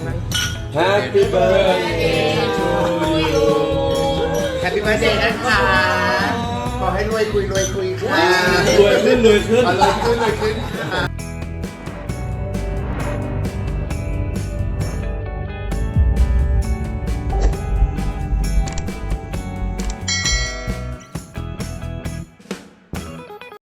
ขอแบบนั้น Happy birthday to you แฮปปี้เบิร์ดเดย์นะคะขอให้รวยคุยรวยคุยค่ะรวยขึ้นรวยขึ้นเอารวยขึ้นรวยขึ้น